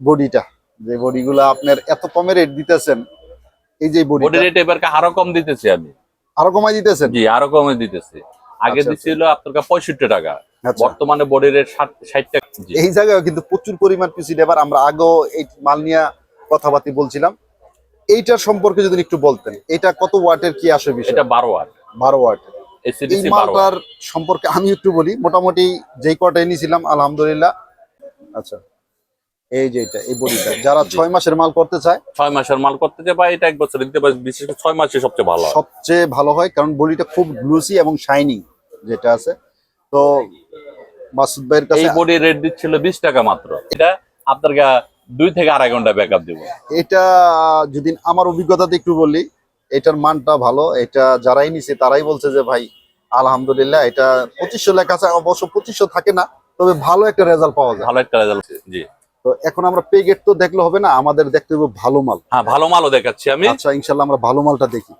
বডিটা যে বডিগুলো আপনার এত কমে রেট দিতেছেন এই যে বডি বডি রেট এবার আরও কম দিতেছি আমি। আরও কমাই দিতেছেন? জি আরও কমে দিতেছি। আগে আচ্ছা, দিছিল আপনার কাছে পঁয়ষট্টি টাকা। আচ্ছা। বর্তমানে বডি রেট ষাট টাকা। এই জায়গায় কিন্তু প্রচুর পরিমাণ পিসি এবার আমরা আগেও এই মাল নিয়ে কথাবার্তা বলছিলাম। এইটার সম্পর্কে যদি একটু বলতেন এটা কত ওয়াটের কি আসে বিষয়? এটা বারো ওয়াট। বারো ওয়াট। এই। মালটার সম্পর্কে আমি একটু বলি। মোটামুটি যেই কটা নিয়েছিলাম আলহামদুলিল্লাহ। আচ্ছা। এই যে এটা এই বডিটা। যারা ছয় মাসের মাল করতে চায় ছয় মাসের মাল করতে যে বা এটা এক বছর দিতে পারে বিশেষ করে ছয় মাসে সবচেয়ে ভালো সবচেয়ে ভালো হয় কারণ বডিটা খুব গ্লুসি এবং শাইনিং যেটা আছে। তো মাসুদ ভাইয়ের এই বডি রেট দিচ্ছিল বিশ টাকা মাত্র। এটা আপনার দুই থেকে আড়াই ঘণ্টা ব্যাকআপ দিব। এটা যদি আমার অভিজ্ঞতাতে একটু বলি এটার মানটা ভালো। এটা যারাই নিছে তারাই বলছে যে ভাই আলহামদুলিল্লাহ এটা পঁচিশশো লেখা আছে অবশ্য পঁচিশশো থাকে না তবে ভালো একটা রেজাল্ট পাওয়া যায়। ভালো একটা রেজাল্ট জি। তো এখন আমরা পে গেট তো দেখলে হবে না আমাদের দেখতে হবে ভালো মাল। হ্যাঁ ভালো মালও দেখাচ্ছি আমি। আচ্ছা ইনশাল্লাহ আমরা ভালো মালটা দেখি।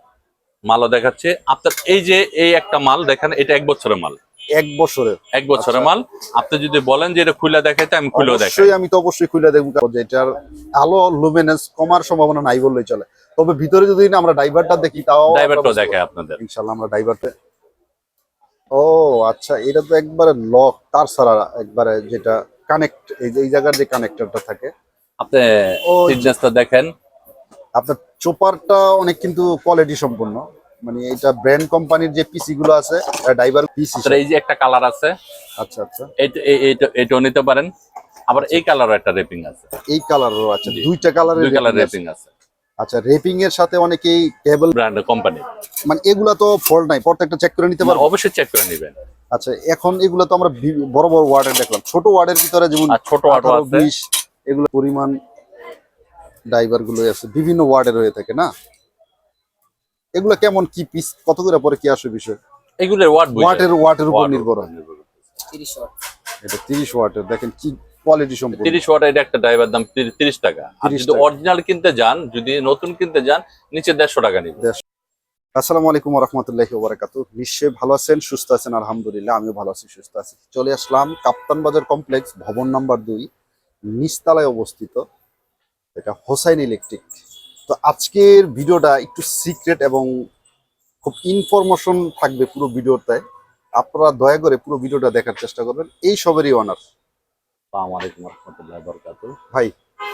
মালও দেখাচ্ছি। আপনার এই যে এই একটা মাল দেখেন এটা এক বছরের মাল। এক বছরের। এক বছরের আচ্ছা। মাল। আপনি যদি বলেন যে এটা খুলে দেখাইতে আমি খুলেও দেখাই। অবশ্যই আমি তো অবশ্যই খুলে দেখব কারণ এটার আলো লুমিনেন্স কমার সম্ভাবনা নাই বললেই চলে। তবে ভিতরে যদি না আমরা ড্রাইভারটা দেখি তাও বুঝতে দেখাই আপনাদের। ইনশাল্লাহ আমরা ড্রাইভারটা ও আচ্ছা এটা তো একবারে লক তার ছাড়া একবারে যেটা কানেক্ট এই যে এই জায়গার যে কানেক্টরটা থাকে। আপনি ফিটনেসটা দেখেন। আপনার চোপারটা অনেক কিন্তু কোয়ালিটি সম্পূর্ণ। মানে এটা ব্র্যান্ড কোম্পানির যে পিসি গুলো আছে ড্রাইভার পিসি এই যে একটা কালার আছে। আচ্ছা আচ্ছা। এইটা- এটাও নিতে পারেন। আবার এই কালারও একটা রেপিং আছে। এই কালারও আছে জি। দুইটা কালারের দুই কালার রেপিং আছে। আচ্ছা রেপিং এর সাথে অনেকেই কেবল ব্র্যান্ড কোম্পানি মানে এগুলা তো ফল্ট নাই প্রত্যেকটা চেক করে নিতে পারব। অবশ্যই চেক করে নেবেন। আচ্ছা এখন এগুলো তো আমরা বড় বড় ওয়ার্ডের দেখলাম। ছোট ওয়ার্ডের ভিতরে যেমন ছোট আঠারো আছে। বিশ এগুলো পরিমাণ ড্রাইভারগুলো আছে। বিভিন্ন ওয়ার্ডের হয়ে থাকে না? এগুলো কেমন কি পিস কত করে পরে কি আসে বিষয়? এগুলোর ওয়াট ওয়াটের ওয়াটের উপর নির্ভর হয়। এটা তিরিশ ওয়াটের দেখেন কি কোয়ালিটি সম্পূর্ণ। তিরিশ ওয়াট এটা একটা ড্রাইভার দাম তিরি- তিরিশ টাকা। আর 30 যদি অরিজিনাল কিনতে যান যদি নতুন কিনতে যান নিচে দেড়শো টাকা নিবে। আসসালামু আলাইকুম রহমতুল্লাহি ওবরাকাত নিশ্চয়ই ভালো আছেন সুস্থ আছেন আলহামদুলিল্লাহ আমিও ভালো আছি সুস্থ আছি। চলে আসলাম কাপ্তান বাজার কমপ্লেক্স ভবন নাম্বার দুই নিচতলায় অবস্থিত এটা হোসাইন ইলেকট্রিক। তো আজকের ভিডিওটা একটু সিক্রেট এবং খুব ইনফরমেশন থাকবে পুরো ভিডিওটায়। আপনারা দয়া করে পুরো ভিডিওটা দেখার চেষ্টা করবেন। এই সবেরই অনার আসসালামু আলাইকুম রহমতুল্লাহ বরকাতুহ। ভাই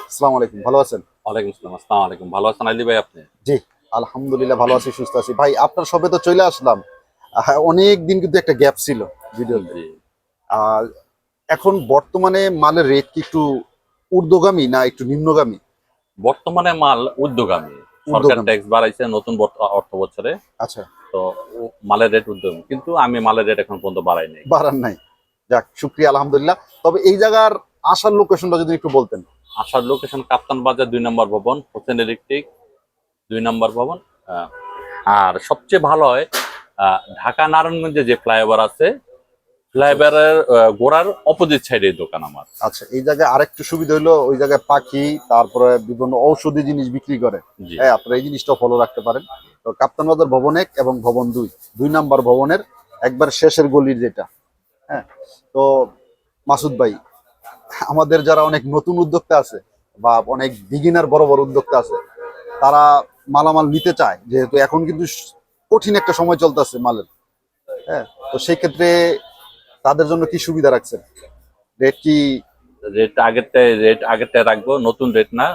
আসসালামু আলাইকুম ভালো আছেন? ওয়ালাইকুম আসসালাম আসসালামু আলাইকুম। ভালো আছেন আলী ভাই আপনি? জি আলহামদুলিল্লাহ ভালো আছি সুস্থ আছি। ভাই আপনার সবে তো চলে আসলাম। অনেক দিন কিন্তু একটা গ্যাপ ছিল ভিডিওতে। আর এখন বর্তমানে মালের রেট কি একটু ঊর্ধ্বগামী না একটু নিম্নগামী? বর্তমানে মাল সরকার উর্ধ্বগামী। ট্যাক্স বাড়াইছে নতুন অর্থ বছরে। আচ্ছা। তো মালের রেট উদ্যোগ কিন্তু আমি মালের রেট এখন পর্যন্ত বাড়াই নাই। বাড়ার নাই। যাক শুক্রিয়া আলহামদুলিল্লাহ। তবে এই জায়গার আসার লোকেশনটা যদি একটু বলতেন। আসার লোকেশন কাপ্তান বাজার দুই নম্বর ভবন হোসেন ইলেকট্রিক দুই নম্বর ভবন আর সবচেয়ে ভালো হয় ঢাকা নারায়ণগঞ্জে যে ফ্লাইওভার আছে ফ্লাইওভারের গোড়ার অপোজিট সাইডে দোকান আমার। আচ্ছা এই জায়গায় আরেকটু সুবিধা হলো ওই জায়গায় পাখি তারপরে বিভিন্ন ঔষধি জিনিস বিক্রি করে। হ্যাঁ আপনারা এই জিনিসটা ফলো রাখতে পারেন। তো কাপ্তান বাজার ভবন এক এবং ভবন দুই দুই নাম্বার ভবনের একবার শেষের গলির যেটা। হ্যাঁ তো মাসুদ ভাই আমাদের যারা অনেক নতুন উদ্যোক্তা আছে বা অনেক বিগিনার বড় বড় উদ্যোক্তা আছে তারা মালামাল নিতে চায় যেহেতু এখন কিন্তু কঠিন একটা সময় চলতেছে মালের। হ্যাঁ তো সেই ক্ষেত্রে তাদের জন্য কি সুবিধা রাখছেন? রেট কি রেট আগেরটায় রেট আগেরটায় রাখব নতুন রেট না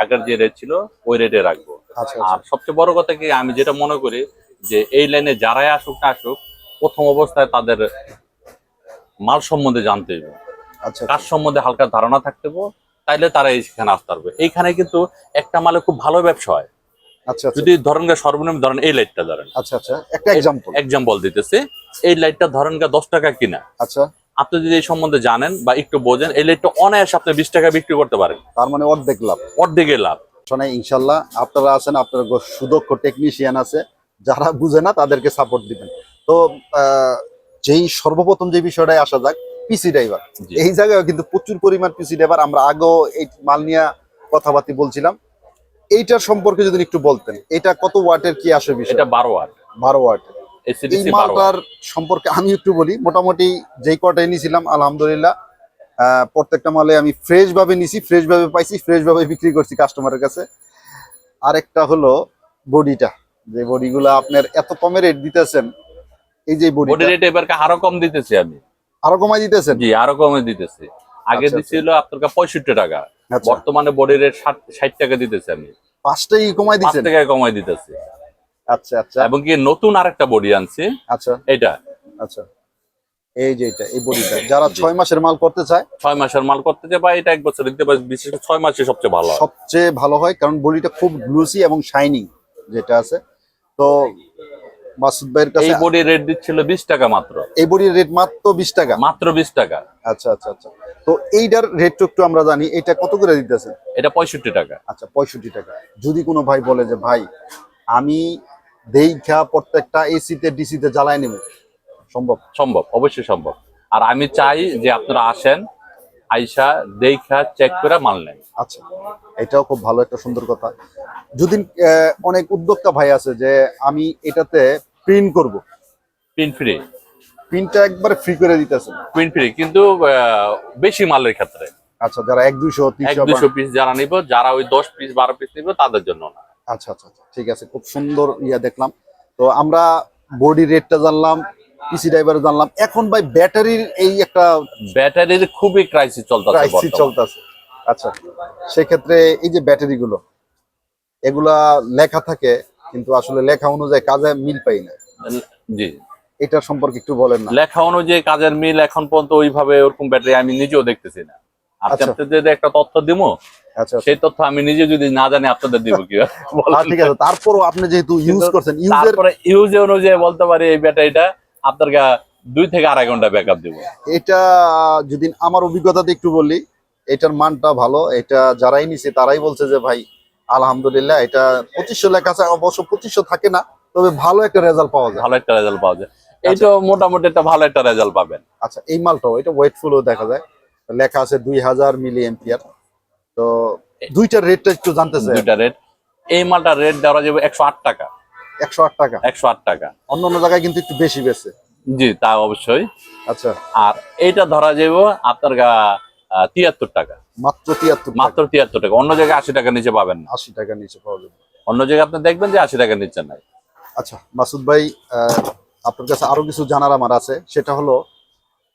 আগের যে রেট ছিল ওই রেটে রাখব। আচ্ছা আর সবচেয়ে বড় কথা কি আমি যেটা মনে করি যে এই লাইনে যারাই আসুক না আসুক প্রথম অবস্থায় তাদের মাল সম্বন্ধে জানতে হবে আচ্ছা কাজ সম্বন্ধে হালকা ধারণা থাকতে হবে তাইলে তারা এইখানে আসতে পারবে। এইখানে কিন্তু একটা মালে খুব ভালো ব্যবসা হয়। আচ্ছা আচ্ছা। যদি ধরেন সর্বনিম্ন ধরেন এই লাইটটা ধরেন। আচ্ছা আচ্ছা। একটা এক্সাম্পল এক্সাম্পল দিতেছে। এই লাইটটা ধরেন দশ টাকা কিনা। আচ্ছা। আপনি যদি এই সম্বন্ধে জানেন বা একটু বোঝেন এই লাইটটা অনায়াসে আপনি বিশ টাকা বিক্রি করতে পারেন। তার মানে অর্ধেক লাভ। অর্ধেকে লাভ। শোনাই ইনশাল্লাহ আপনারা আছেন আপনার সুদক্ষ টেকনিশিয়ান আছে। যারা বুঝে না তাদেরকে সাপোর্ট দিবেন। তো যেই সর্বপ্রথম যে বিষয়টায় আসা যাক পিসি ড্রাইভার এই জায়গায় কিন্তু প্রচুর পরিমাণ পিসি ড্রাইভার আমরা আগেও এই মাল নিয়ে কথাবার্তা বলছিলাম। এইটার সম্পর্কে যদি একটু বলতেন এটা কত ওয়াটের কি আসে বিষয়? এটা বারো ওয়াট। বারো ওয়াট। এই মালটার সম্পর্কে আমি একটু বলি মোটামুটি যেই কটাই নিয়েছিলাম আলহামদুলিল্লাহ আহ, প্রত্যেকটা মালে আমি ফ্রেশ ভাবে নিছি ফ্রেশ ভাবে পাইছি ফ্রেশ ভাবে বিক্রি করছি কাস্টমারের কাছে। আরেকটা হলো বডিটা। যে বডিগুলো আপনার এত কমে রেট দিতেছেন এই যে বডি রেট এবার আরও কম দিতেছি আমি। আরও কমাই দিতেছেন? জি আরও কমে দিতেছি। আগে আচ্ছা, দিছিল আপনার কাছে পঁয়ষট্টি টাকা। আচ্ছা। বর্তমানে বডি রেট ষাট টাকা দিতেছি আমি। পাঁচটাই কমাই পাঁচ দিচ্ছেন টাকায় কমাই দিতেছি। আচ্ছা আচ্ছা। এবং কি নতুন আরেকটা বডি আনছি। আচ্ছা। এটা আচ্ছা। এই যে এটা এই বডিটা। যারা ছয় মাসের মাল করতে চায়? ছয় মাসের মাল করতে চাই বা এটা এক বছর দিতে পারে বিশেষ করে ছয় মাসে সবচেয়ে ভালো। সবচেয়ে ভালো হয় কারণ বডিটা খুব গ্লুসি এবং শাইনিং যেটা আছে। তো মাসুদ ভাইয়ের কাছে এই বডি রেট দিচ্ছিল বিশ টাকা মাত্র। এই বডির রেট মাত্র বিশ টাকা? মাত্র বিশ টাকা। আচ্ছা আচ্ছা আচ্ছা। তো এইটার রেট একটু আমরা জানি এটা কত করে দিতেছেন এটা পঁয়ষট্টি টাকা। আচ্ছা পঁয়ষট্টি টাকা। যদি কোনো ভাই বলে যে ভাই আমি দেখা প্রত্যেকটা এসিতে ডিসিতে জ্বালায় নেব। সম্ভব? সম্ভব অবশ্যই সম্ভব। আর আমি চাই যে আপনারা আসেন আইসা দেখা চেক করে মাল নেন আচ্ছা এটাও খুব ভালো একটা সুন্দর কথা। যদি অনেক উদ্যোক্তা ভাই আছে যে আমি এটাতে প্রিন্ট করব। পিন ফ্রি প্রিন্টটা একবারে ফ্রি করে দিতেছেন পিন ফ্রি কিন্তু বেশি মালের ক্ষেত্রে। আচ্ছা যারা এক দুইশো এক দুশো পিস যারা নিব যারা ওই দশ পিস বারো পিস নিব তাদের জন্য না। আচ্ছা আচ্ছা আচ্ছা ঠিক আছে খুব সুন্দর ইয়া দেখলাম। তো আমরা বডি রেটটা জানলাম পিসি ড্রাইভার জানলাম। এখন ভাই ব্যাটারির এই একটা ব্যাটারির খুবই ক্রাইসিস চলতেছে ক্রাইসিস চলতেছে। আচ্ছা সেক্ষেত্রে এই যে ব্যাটারি গুলো এগুলা লেখা থাকে কিন্তু আসলে লেখা অনুযায়ী কাজে মিল পাই না। জি। এটা সম্পর্কে একটু বলেন না। লেখা অনুযায়ী কাজের মিল এখন পর্যন্ত ওইভাবে ওরকম ব্যাটারি আমি নিজেও দেখতেছি না। আচ্ছা। আপনাদের যদি একটা তথ্য দিব আচ্ছা সেই তথ্য আমি নিজে যদি না জানি আপনাদের দিব কি? ঠিক আছে। তারপরও আপনি যেহেতু ইউজ করছেন ইউজের ইউজ অনুযায়ী বলতে পারি এই ব্যাটারিটা। আপনার দুই থেকে আড়াই ঘণ্টা ব্যাকআপ দিব। এটা যদি আমার অভিজ্ঞতাতে একটু বলি এটার মানটা ভালো। এটা যারাই নিছে তারাই বলছে যে ভাই আলহামদুলিল্লাহ এটা পঁচিশশো লেখা আছে অবশ্য পঁচিশশো থাকে না তবে ভালো একটা রেজাল্ট পাওয়া যায়। ভালো একটা রেজাল্ট পাওয়া যায়। এইটা মোটামুটি একটা ভালো একটা রেজাল্ট পাবেন। আচ্ছা এই মালটাও এটা ওয়েটফুলও দেখা যায়। লেখা আছে দুই হাজার মিলি এম্পিয়ার তো দুইটার রেটটা একটু জানতে চাই। দুইটা রেট এই মালটা রেট দেওয়া যাবে একশো আট টাকা। একশো আট টাকা। একশো আট টাকা। অন্য অন্য জায়গায় কিন্তু একটু বেশি বেছে জি তা অবশ্যই। আচ্ছা। আর এইটা ধরা আপনার তিয়াত্তর টাকা। মাত্র তিয়াত্তর মাত্র তিয়াত্তর টাকা। অন্য জায়গায় আশি টাকা নিচে পাবেন না। আশি টাকা নিচে পাওয়া যাবে। অন্য জায়গায় আপনি দেখবেন যে আশি টাকা নিচে নাই। আচ্ছা মাসুদ ভাই আহ, আপনার কাছে আরও কিছু জানার আমার আছে। সেটা হলো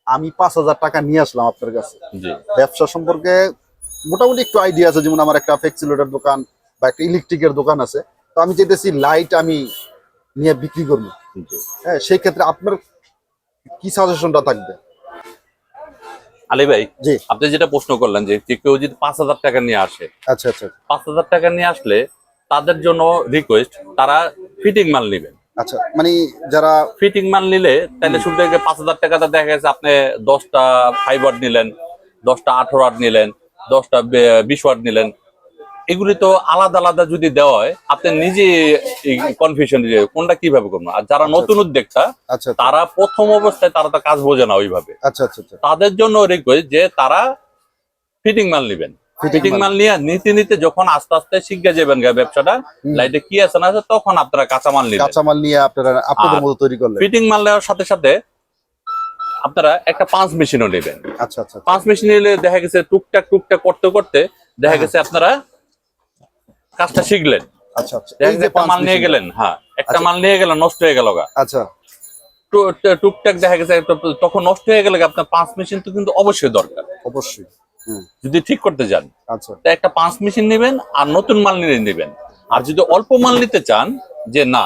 আমি পাঁচ হাজার টাকা নিয়ে আসলাম আপনার কাছে। জি। ব্যবসা সম্পর্কে মোটামুটি একটু আইডিয়া আছে। যেমন আমার একটা দোকান বা একটা ইলেকট্রিকের দোকান আছে। তো আমি যেতেছি লাইট আমি নিয়ে বিক্রি করব। হ্যাঁ সেই ক্ষেত্রে আপনার কি সাজেশনটা থাকবে? আলী ভাই জি। আপনি যেটা প্রশ্ন করলেন যে কেউ যদি পাঁচ হাজার টাকা নিয়ে আসে আচ্ছা আচ্ছা। পাঁচ হাজার টাকা নিয়ে আসলে তাদের জন্য রিকোয়েস্ট তারা ফিটিং মাল নেবেন। আচ্ছা মানে যারা ফিটিং মাল নিলে তাহলে শুরু থেকে পাঁচ হাজার টাকাতে দেখা গেছে আপনি দশটা ফাইভ ওয়াট নিলেন দশটা আঠারো ওয়াট নিলেন দশটা বিশ ওয়াট নিলেন। এগুলি তো আলাদা আলাদা যদি দেওয়া হয় আপনি নিজে কনফিউশন কোনটা কীভাবে করবেন? আর যারা নতুন উদ্যোক্তা আচ্ছা তারা প্রথম অবস্থায় তারা তো কাজ বোঝে না ওইভাবে। আচ্ছা আচ্ছা আচ্ছা। তাদের জন্য রিকোয়েস্ট যে তারা ফিটিং মাল নেবেন। ফিটিং মাল। নিয়ে নিতে নিতে যখন আস্তে আস্তে শিখে যাবেন গা ব্যবসাটা। লাইটে কি আছে না আছে তখন আপনারা কাঁচামাল নিলেন কাঁচামাল নিয়ে আপনারা আপনাদের মতো তৈরি করলেন। ফিটিং মাল নেওয়ার সাথে সাথে আপনারা একটা পাঁচ মেশিনও নেবেন। আচ্ছা আচ্ছা পাঁচ মেশিন নিলে দেখা গেছে টুকটাক টুকটাক করতে করতে দেখা হ্যাঁ। গেছে আপনারা কাজটা শিখলেন। আচ্ছা আচ্ছা। এই যে মাল নিয়ে গেলেন হ্যাঁ একটা আচ্ছা। মাল নিয়ে গেলেন নষ্ট হয়ে গেল আচ্ছা। টুকটাক দেখা গেছে তখন নষ্ট হয়ে গেলে আপনার পাঁচ মেশিন তো কিন্তু অবশ্যই দরকার। অবশ্যই যদি ঠিক করতে যান আচ্ছা। একটা পাঁচ মেশিন নেবেন আর নতুন মাল নিয়ে নেবেন। আর যদি অল্প মাল নিতে চান যে না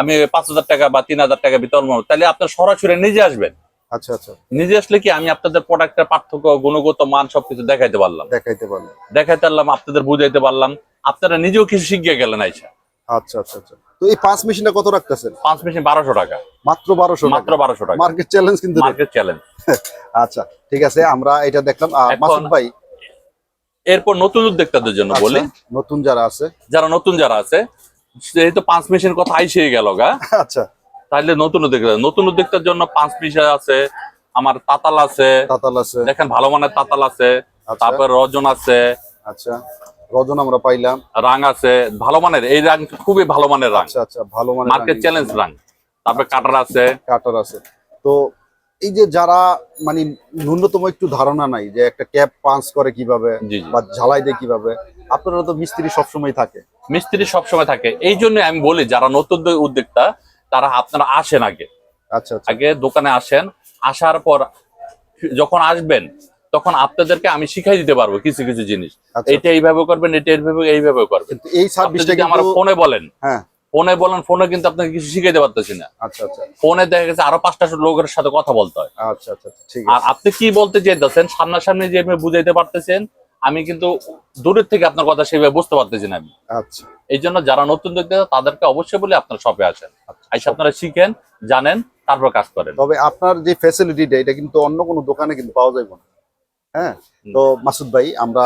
আমি পাঁচ হাজার টাকা বা তিন হাজার টাকা মাল, তাহলে আপনার সরাসরি নিজে আসবেন। আচ্ছা আচ্ছা। নিজে আসলে কি আমি আপনাদের প্রোডাক্টের পার্থক্য গুণগত মান সবকিছু দেখাইতে পারলাম? দেখাইতে পারলেন দেখাইতে পারলাম আপনাদের বুঝাইতে পারলাম। আপনারা নিজেও কিছু শিখিয়ে গেলেন আইসা। আচ্ছা আচ্ছা আচ্ছা। তো এই পাঁচ মেশিনটা কত রাখতেছেন? পাঁচ মেশিন বারোশো টাকা। মাত্র বারোশো মাত্র বারোশো টাকা। মার্কেট চ্যালেঞ্জ কিন্তু মার্কেট চ্যালেঞ্জ আচ্ছা ঠিক আছে আমরা এটা দেখলাম। মাসুদ ভাই। এরপর নতুন উদ্যোক্তাদের জন্য বলি। নতুন যারা আছে। যারা নতুন যারা আছে যেহেতু পাঁচ মেশিন কথা আইসে গেল গা। আচ্ছা। তাহলে নতুন উদ্যোক্তা নতুন উদ্যোক্তার জন্য পাঁচ পিসা আছে আমার তাতাল আছে তাতাল আছে। দেখেন ভালো মানের তাতাল আছে আচ্ছা। তারপর রজন আছে। আচ্ছা রজন আমরা পাইলাম। রাং আছে ভালো মানের এই রাং খুবই ভালো মানের রাং আচ্ছা আচ্ছা ভালো মানে মার্কেট চ্যালেঞ্জ রাং তারপর কাটার আছে। কাটার আছে। তো এই যে যারা মানে ন্যূনতম একটু ধারণা নাই যে একটা ক্যাব পাঞ্চ করে কীভাবে বা ঝালাই দেয় কীভাবে আপনারা তো মিস্ত্রি সবসময় থাকে। মিস্ত্রি সবসময় থাকে। এই জন্য আমি বলি যারা নতুন উদ্যোক্তা তারা আপনারা আসেন আগে। আচ্ছা আচ্ছা। আগে দোকানে আসেন আসার পর যখন আসবেন তখন আপনাদেরকে আমি শিখাই দিতে পারব কিছু কিছু জিনিস। আচ্ছা। এটা এইভাবে করবেন এটা এইভাবে এইভাবে করবেন। এই সার্ভিসটা আমার ফোনে বলেন হ্যাঁ। ফোনে বলেন ফোনে কিন্তু আপনাকে কিছু শিখাইতে পারতেছি না। আচ্ছা আচ্ছা। ফোনে দেখা গেছে আরও পাঁচটা লোকের সাথে কথা বলতে হয়। আচ্ছা আচ্ছা আচ্ছা, ঠিক আর আপনি কি বলতে চাইতেছেন? সামনাসামনি যে বুঝাইতে পারতেছেন আমি কিন্তু দূরের থেকে আপনার কথা সেভাবে বুঝতে পারতেছি না আমি। আচ্ছা। এই জন্য যারা নতুন দেখতে তাদেরকে অবশ্যই বলে আপনার শপে আসেন। আচ্ছা। আপনারা শিখেন জানেন তারপর কাজ করেন। তবে আপনার যে ফ্যাসিলিটিটা এটা কিন্তু অন্য কোনো দোকানে কিন্তু পাওয়া যাবে না। হ্যাঁ? তো মাসুদ ভাই আমরা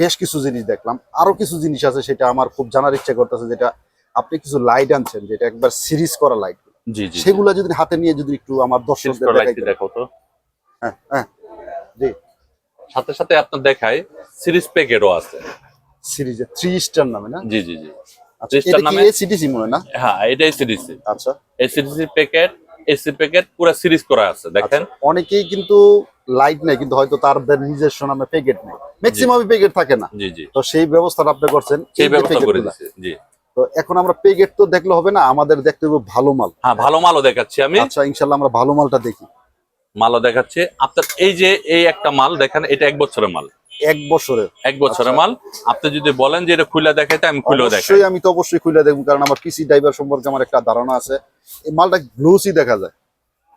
বেশ কিছু জিনিস দেখলাম। আরও কিছু জিনিস আছে সেটা আমার খুব জানার ইচ্ছা করতেছে যেটা আপনি কিছু লাইট আনছেন যেটা একবার সিরিজ করা লাইট জি জি সেগুলা যদি হাতে নিয়ে যদি একটু আমার দর্শকদের করে দেখো তো। হ্যাঁ হ্যাঁ। জি। সাথে সাথে আপনার দেখায় সিরিজ প্যাকেটও আছে। সিরিজে থ্রি স্টার নামে না? জি জি জি। আচ্ছা নামে? এসিডিসি মনে না? হ্যাঁ আচ্ছা। প্যাকেট এসি প্যাকেট পুরো সিরিজ করা আছে দেখেন। আচ্ছা, অনেকেই কিন্তু লাইট নেই কিন্তু হয়তো তাদের নিজস্ব নামে প্যাকেট নেই। ম্যাক্সিমামই প্যাকেট থাকে না। জি জি। তো সেই ব্যবস্থাটা আপনি করছেন সেই ব্যবস্থা করে প্যাকেটগুলা। জি। তো এখন আমরা প্যাকেট তো দেখলে হবে না আমাদের দেখতে হবে ভালো মাল। হ্যাঁ ভালো মালও দেখাচ্ছি আমি। আচ্ছা ইনশাল্লাহ আমরা ভালো মালটা দেখি। মালও দেখাচ্ছে। আপনার এই যে এই একটা মাল দেখেন এটা এক বছরের মাল। এক বছরের। এক বছরের আচ্ছা। মাল। আপনি যদি বলেন যে এটা খুলে দেখাইতে আমি খুলেও দেখাই। আমি তো অবশ্যই খুলে দেখব কারণ আমার পিসি ড্রাইভার সম্পর্কে আমার একটা ধারণা আছে। এই মালটা গ্লোসি দেখা যায়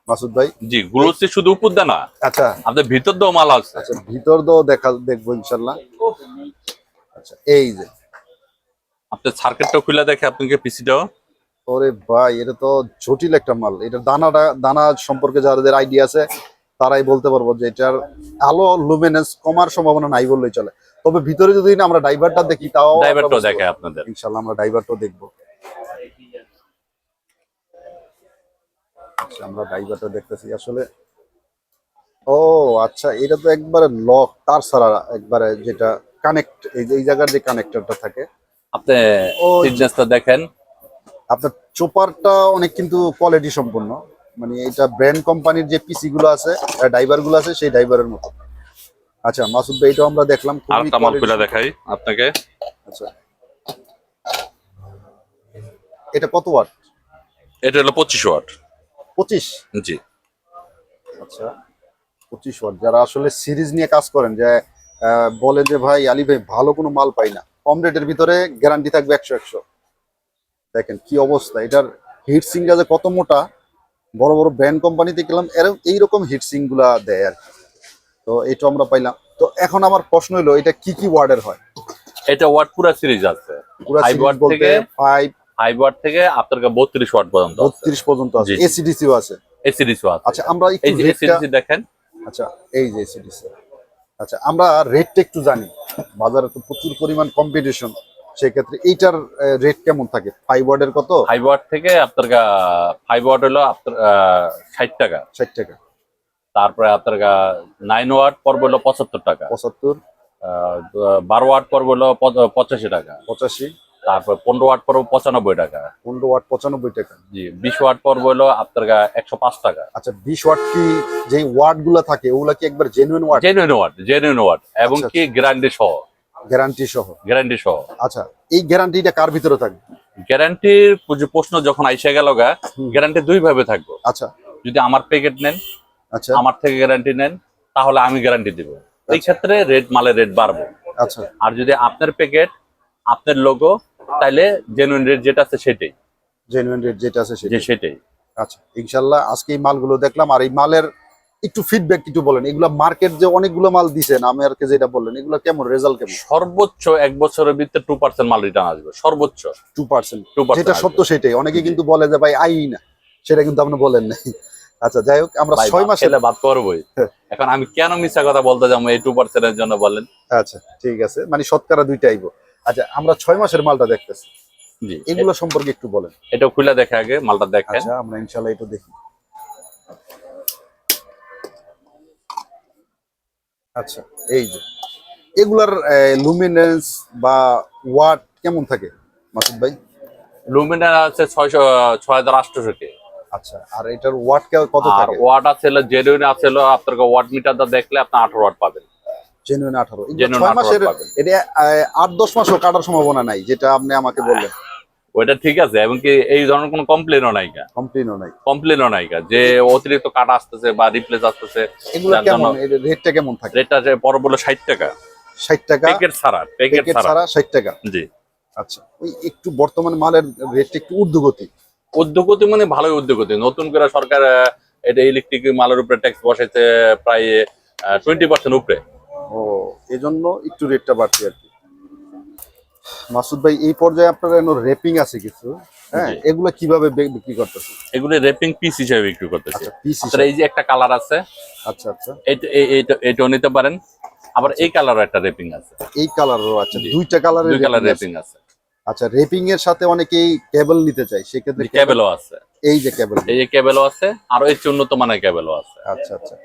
মাসুদ ভাই। জি গ্লোসি শুধু উপর না। আচ্ছা। আপনার ভিতর দিয়েও মাল আছে। আচ্ছা ভিতর দিয়েও দেখা দেখব ইনশাল্লাহ আচ্ছা এই যে। আপনার সার্কিটটা খুলে দেখে আপনাকে পিসিটাও ওরে ভাই এটা তো জটিল একটা মাল। এটা দানাটা দানা সম্পর্কে যাদের আইডিয়া আছে তারাই বলতে পারব যে এটার আলো লুমিনেন্স কমার সম্ভাবনা নাই বললেই চলে। তবে ভিতরে যদি আমরা ড্রাইভারটা দেখি তাও আমরা ড্রাইভারটাও দেখে। আপনাদের। ইনশাল্লাহ আমরা ড্রাইভারটাও দেখব। আচ্ছা আমরা ড্রাইভারটা দেখতেছি। আসলে ও আচ্ছা এটা তো একবারে লক তার ছাড়া একবারে যেটা কানেক্ট এই যে এই জায়গার যে কানেক্টরটা থাকে। আপনি দেখেন। আপনার চোপারটা অনেক কিন্তু কোয়ালিটি সম্পন্ন মানে এটা ব্র্যান্ড কোম্পানির যে পিসি গুলো আছে ড্রাইভারগুলো আছে সেই ড্রাইভারের মতো। আচ্ছা মাসুদ ভাই এটাও আমরা দেখলাম আর খুবই একটা মাল খুলে দেখাই আপনাকে। আচ্ছা। এটা কত ওয়াট এটা হলো পঁচিশ ওয়াট পঁচিশ? জি। আচ্ছা পঁচিশ ওয়াট যারা আসলে সিরিজ নিয়ে কাজ করেন যে আহ, বলে যে ভাই আলী ভাই ভালো কোনো মাল পাই না। কম রেটের ভিতরে গ্যারান্টি থাকবে একশো একশো। দেখেন কি অবস্থা এটার হিট সিংটা যে কত মোটা বড় বড় ব্র্যান্ড কোম্পানিতে গেলাম এরকম এইরকম হিট সিংগুলা দেয় আর তো এটা আমরা পাইলাম। তো এখন আমার প্রশ্ন হলো এটা কি কি ওয়ার্ডের হয়? এটা ওয়ার্ড পুরো সিরিজ আছে। পুরো সিরিজ বলতে থেকে- ফাইভ ফাইভ ওয়াট থেকে আপনার বত্রিশ ওয়াট পর্যন্ত বত্রিশ পর্যন্ত আছে। এসিডিসিও আছে। এই সিরিজও আছে। আচ্ছা আমরা একটু রেটটা দেখেন। আচ্ছা এই যে এসিডিসি আচ্ছা আমরা রেটটা একটু জানি। বাজারে তো প্রচুর পরিমাণ কম্পিটিশন সেক্ষেত্রে এইটার রেট কেমন থাকে? ফাইভ ওয়ার্ডের কত? ফাইভ ওয়াট থেকে আপনার ফাইভ ওয়াট হলো আপনার ষাট টাকা। ষাট টাকা। তারপরে আপনার নাইন ওয়াট পড়বে হলো পঁচাত্তর টাকা। পঁচাত্তর। বারো ওয়াট পড়বে হলো পঁচাশি টাকা। পঁচাশি। তারপর পনেরো ওয়াট পড়বে পঁচানব্বই টাকা। পনেরো ওয়াট পঁচানব্বই টাকা। জি বিশ ওয়াট পড়বে হলো আপনার একশো পাঁচ টাকা। আচ্ছা বিশ ওয়াট কি যে ওয়ার্ডগুলা থাকে ওগুলা কি একবার genuine word genuine watt genuine watt এবং আচ্ছা, কি গ্যারান্টি সহ। গ্যারান্টি সহ? গ্যারান্টি সহ। আচ্ছা এই গ্যারান্টিটা কার ভিতরে থাকবে? গ্যারান্টির প্রশ্ন যখন আইসা গেল গা গ্যারান্টি দুই ভাবে থাকব। আচ্ছা। যদি আমার প্যাকেট নেন আচ্ছা। আমার থেকে গ্যারান্টি নেন তাহলে আমি গ্যারান্টি দিব। এই ক্ষেত্রে রেট মালের রেট বাড়বে। আচ্ছা। আর যদি আপনার প্যাকেট আপনার লোগো তাহলে জেনুইন রেট যেটা আছে সেটাই। জেনুইন রেট যেটা আছে সেটাই। আচ্ছা ইনশাল্লাহ আজকে এই মালগুলো দেখলাম আর এই মালের একটু ফিডব্যাক একটু বলেন এগুলা মার্কেট যে অনেকগুলো মাল দিছেন আমি আর যেটা বললেন এগুলো কেমন রেজাল্ট কেমন? সর্বোচ্চ এক বছরের ভিতরে টু পার্সেন্ট মাল রিটার্ন আসবে সর্বোচ্চ। টু পার্সেন্ট টু যেটা সত্য সেটাই। অনেকে কিন্তু বলে যে ভাই আই না। সেটা কিন্তু আপনি বলেন নাই। আচ্ছা যাই হোক আমরা ছয় মাসে খেলে বাদ করবোই। এখন আমি কেন মিথ্যা কথা বলতে যাব এই টু পার্সেন্টের জন্য বলেন? আচ্ছা ঠিক আছে। মানে শতকরা দুইটা আইবো। আচ্ছা আমরা ছয় মাসের মালটা দেখতেছি। জি। এগুলো সম্পর্কে একটু বলেন। এটা খুলে দেখে আগে মালটা দেখেন। আচ্ছা আমরা ইনশাল্লাহ এটা দেখি। আচ্ছা এই যে। এগুলার লুমিনেন্স বা ওয়াট কেমন থাকে মাসুদ ভাই? লুমিনার আছে ছয়শো ছয় হাজার আটশোশো কে। আচ্ছা আর এটার ওয়াট কত থাকে? ওয়াট আছে জেনুইন আছে আপনার ওয়াট মিটারটা দেখলে আপনি আঠারো ওয়াট পাবেন। জেনুইন আঠারো। 18 মাসের। এটা আট দশ মাসও কাটার সম্ভাবনা নাই যেটা আপনি আমাকে বললেন। ওইটা ঠিক আছে এবং কি এই ধরনের কোনো কমপ্লেনও নাই কমপ্লেনও নাই। কমপ্লেনও নাই যে অতিরিক্ত কাটা আসতেছে বা রিপ্লেস আসতেছে এগুলো কেমন? রেটটা কেমন থাকে? রেটটা পর বলে ষাট টাকা। ষাট টাকা? প্যাকেট ছাড়া প্যাকেট ছাড়া। ছাড়া ষাট টাকা? জি। আচ্ছা ওই একটু বর্তমান মালের রেটটা একটু ঊর্ধ্বগতি। উদ্যোগতি মানে ভালোই উদ্যোগতি নতুন করে সরকার এটা ইলেকট্রিক মালের উপরে ট্যাক্স বসাইছে প্রায় টোয়েন্টি পার্সেন্ট উপরে। ও এজন্য একটু রেটটা বাড়ছে আর মাসুদ ভাই এই পর্যায়ে আপনার রেপিং আছে কিছু? হ্যাঁ। এগুলো কীভাবে বিক্রি করতেছে এগুলি র্যাপিং পিস হিসেবে বিক্রি করতেছে। আচ্ছা পিস এই যে একটা কালার আছে আচ্ছা আচ্ছা। এইটা এটাও নিতে পারেন। আবার এই কালারও একটা র্যাপিং আছে। এই কালারও আচ্ছা দুইটা কালারের কালার র্যাপিং র্যাপিং আছে? আচ্ছা রেপিং এর সাথে অনেকেই কেবল নিতে চায় সেক্ষেত্রে কেবেলও আছে। এই যে কেবল এই যে কেবেলও আছে আরও এর উন্নত মানের কেবেলও আছে। আচ্ছা আচ্ছা।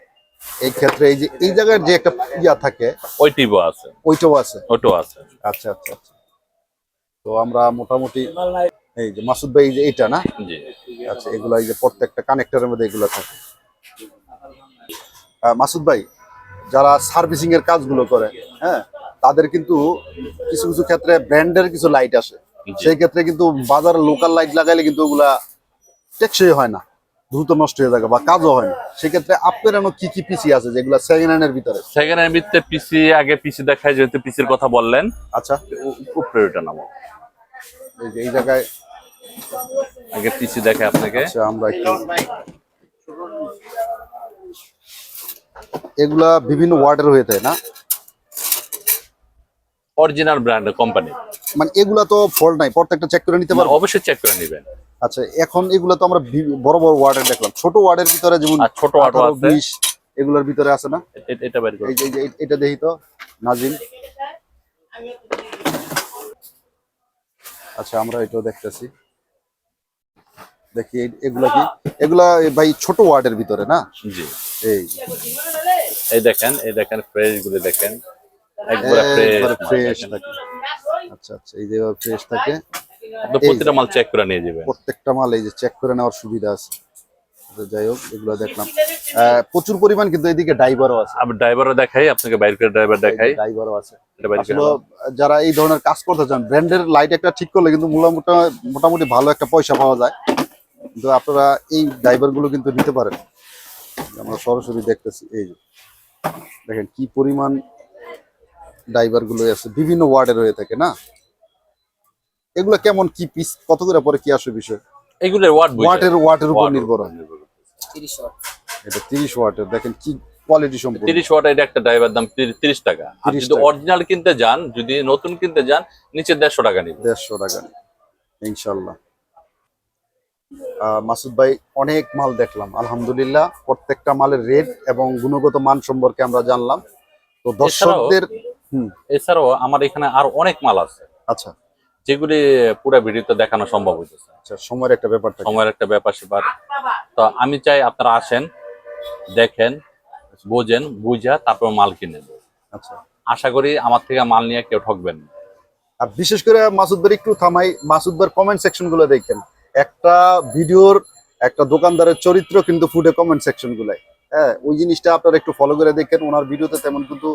এই ক্ষেত্রে এই যে এই জায়গার যে একটা ইয়া থাকে ওই টিভও আছে। ওইটাও আছে? ওটাও আছে। আচ্ছা আচ্ছা আচ্ছা। তো আমরা মোটামুটি এই যে মাসুদ ভাই যে এইটা না? জি। আচ্ছা এগুলা এই যে প্রত্যেকটা কানেক্টরের মধ্যে এগুলো থাকে। মাসুদ ভাই যারা সার্ভিসিং এর কাজগুলো করে হ্যাঁ তাদের কিন্তু কিছু কিছু ক্ষেত্রে ব্র্যান্ডের কিছু লাইট আসে। সেই ক্ষেত্রে কিন্তু বাজারে লোকাল লাইট লাগাইলে কিন্তু ওগুলা টেকসই হয় না দ্রুত নষ্ট হয়ে থাকে বা কাজও হয় না। সেক্ষেত্রে আপনার এমন কি কি পিসি আছে যেগুলো সেকেন্ড হ্যান্ডের ভিতরে? সেকেন্ড হ্যান্ড ভিত্তিতে পিসি আগে পিসি দেখায় যেহেতু পিসির কথা বললেন আচ্ছা। উপরে ওটা নামো। এই যে এই জায়গায় আগে পিসি দেখে আপনাকে। আচ্ছা আমরা একটু এগুলা বিভিন্ন ওয়ার্ডের হয়ে থাকে না? অরিজিনাল ব্র্যান্ড কোম্পানি মানে এগুলা তো ফল্ট নাই প্রত্যেকটা চেক করে নিতে পারব? অবশ্যই চেক করে নেবেন। আচ্ছা এখন এগুলা তো আমরা বড় বড় ওয়ার্ডের দেখলাম। ছোট ওয়ার্ডের ভিতরে যেমন ছোট আছে। বিশ এগুলোর ভিতরে আছে না? এটা বের করুন এই যে এটা দেখি তো নাজিম। আচ্ছা আমরা এটাও দেখতেছি। দেখি এগুলা কি? এগুলা ভাই ছোট ওয়ার্ডের ভিতরে না? জি। এই। এই দেখেন এই দেখেন ফ্রেশগুলো দেখেন। একবারে ফ্রেশ থাকে। আচ্ছা আচ্ছা এই যে ফ্রেশ থাকে। আপনি মাল চেক করে নিয়ে যাবেন। প্রত্যেকটা মাল এই যে চেক করে নেওয়ার সুবিধা আছে। যাই হোক এগুলো দেখলাম। প্রচুর পরিমাণ কিন্তু এদিকে ড্রাইভারও আছে। আমি ড্রাইভারও দেখাই আপনাকে বাইর করে ড্রাইভার দেখাই। ড্রাইভারও আছে। যারা এই ধরনের কাজ করতে চান ব্র্যান্ডের লাইট একটা ঠিক করলে কিন্তু মোটামুটি মোটামুটি ভালো একটা পয়সা পাওয়া যায়। কিন্তু আপনারা এই ড্রাইভারগুলো কিন্তু নিতে পারেন। আমরা সরাসরি দেখতেছি এই যে। দেখেন কি পরিমাণ ড্রাইভারগুলো আছে বিভিন্ন ওয়ার্ডের হয়ে থাকে না? এগুলো কেমন কি পিস কত করে পরে কি আসে বিষয়? এগুলোর ওয়াট ওয়াটের ওয়াটের উপর নির্ভর হয়। এটা তিরিশ ওয়াটের দেখেন কি কোয়ালিটি সম্পূর্ণ। তিরিশ ওয়াট এটা একটা ড্রাইভার দাম তিরিশ টাকা। আর যদি অরিজিনাল কিনতে যান যদি নতুন কিনতে যান নিচে দেড়শো টাকা নিবে। দেড়শো টাকা ইনশাল্লাহ। আহ, মাসুদ ভাই অনেক মাল দেখলাম আলহামদুলিল্লাহ। প্রত্যেকটা মালের রেট এবং গুণগত মান সম্পর্কে আমরা জানলাম। তো দর্শকদের হুম। এছাড়াও আমার এখানে আর অনেক মাল আছে। আচ্ছা। যেগুলি পুরো ভিডিওতে দেখানো সম্ভব হইতেছে। আচ্ছা সময়ের একটা ব্যাপার সময়ের একটা ব্যাপার স্যাপার তো আমি চাই আপনারা আসেন দেখেন বোঝেন বুঝা তারপর মাল কিনেন। আচ্ছা। আশা করি আমার থেকে মাল নিয়ে কেউ ঠকবেন না। আর বিশেষ করে মাসুদ ভাই একটু থামাই মাসুদ ভাইয়ের কমেন্ট সেকশনগুলো দেখেন। একটা ভিডিওর একটা দোকানদারের চরিত্র কিন্তু ফুটে কমেন্ট সেকশন গুলাই হ্যাঁ ওই জিনিসটা আপনারা একটু ফলো করে দেখেন ওনার ভিডিওতে তেমন কিন্তু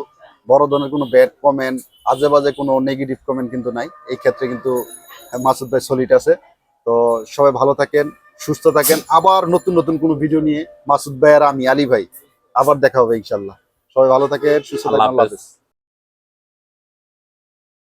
বড় ধরনের কোনো ব্যাড কমেন্ট আজে বাজে কোনো নেগেটিভ কমেন্ট কিন্তু নাই। এই ক্ষেত্রে কিন্তু মাসুদ ভাই সলিড আছে। তো সবাই ভালো থাকেন। সুস্থ থাকেন। আবার নতুন নতুন কোনো ভিডিও নিয়ে মাসুদ ভাই আর আমি আলী ভাই আবার দেখা হবে ইনশাল্লাহ। সবাই ভালো থাকেন সুস্থ থাকেন আল্লাহ। হাফেজ।